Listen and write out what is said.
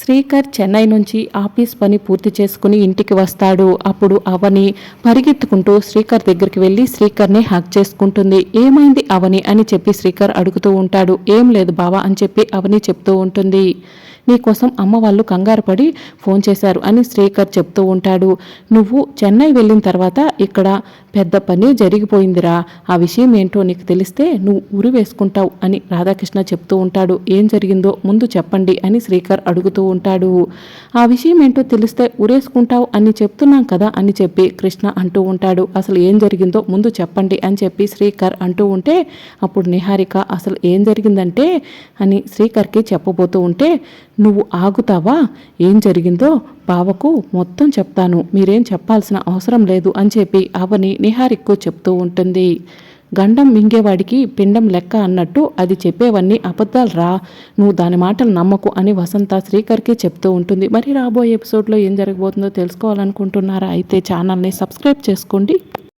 శ్రీకర్ చెన్నై నుంచి ఆఫీస్ పని పూర్తి చేసుకుని ఇంటికి వస్తాడు. అప్పుడు అవని పరిగెత్తుకుంటూ శ్రీకర్ దగ్గరికి వెళ్ళి శ్రీకర్ని హక్ చేసుకుంటుంది. ఏమైంది అవని అని చెప్పి శ్రీకర్ అడుగుతూ ఉంటాడు. ఏం లేదు బావా అని చెప్పి అవని చెప్తూ ఉంటుంది. నీకోసం అమ్మ వాళ్ళు కంగారు పడి ఫోన్ చేశారు అని శ్రీకర్ చెప్తూ ఉంటాడు. నువ్వు చెన్నై వెళ్ళిన తర్వాత ఇక్కడ పెద్ద పని జరిగిపోయిందిరా. ఆ విషయం ఏంటో నీకు తెలిస్తే నువ్వు ఉరి వేసుకుంటావు అని రాధాకృష్ణ చెప్తూ ఉంటాడు. ఏం జరిగిందో ముందు చెప్పండి అని శ్రీకర్ అడుగుతూ ఉంటాడు. ఆ విషయం ఏంటో తెలిస్తే ఉరేసుకుంటావు అని చెప్తున్నాం కదా అని చెప్పి కృష్ణ అంటూ ఉంటాడు. అసలు ఏం జరిగిందో ముందు చెప్పండి అని చెప్పి శ్రీకర్ అంటూ ఉంటే అప్పుడు నిహారిక అసలు ఏం జరిగిందంటే అని శ్రీకర్కి చెప్పబోతూ ఉంటే నువ్వు ఆగుతావా? ఏం జరిగిందో బావకు మొత్తం చెప్తాను. మీరేం చెప్పాల్సిన అవసరం లేదు అని చెప్పి అవని నిహారిక్కు చెప్తూ ఉంటుంది. గండం మింగేవాడికి పిండం లెక్క అన్నట్టు అది చెప్పేవన్నీ అబద్ధాలు రా నువ్వు దాని మాటలు నమ్మకు అని వసంత శ్రీకర్కి చెప్తూ ఉంటుంది. మరి రాబోయే ఎపిసోడ్లో ఏం జరగబోతుందో తెలుసుకోవాలనుకుంటున్నారా? అయితే ఛానల్ని సబ్స్క్రైబ్ చేసుకోండి.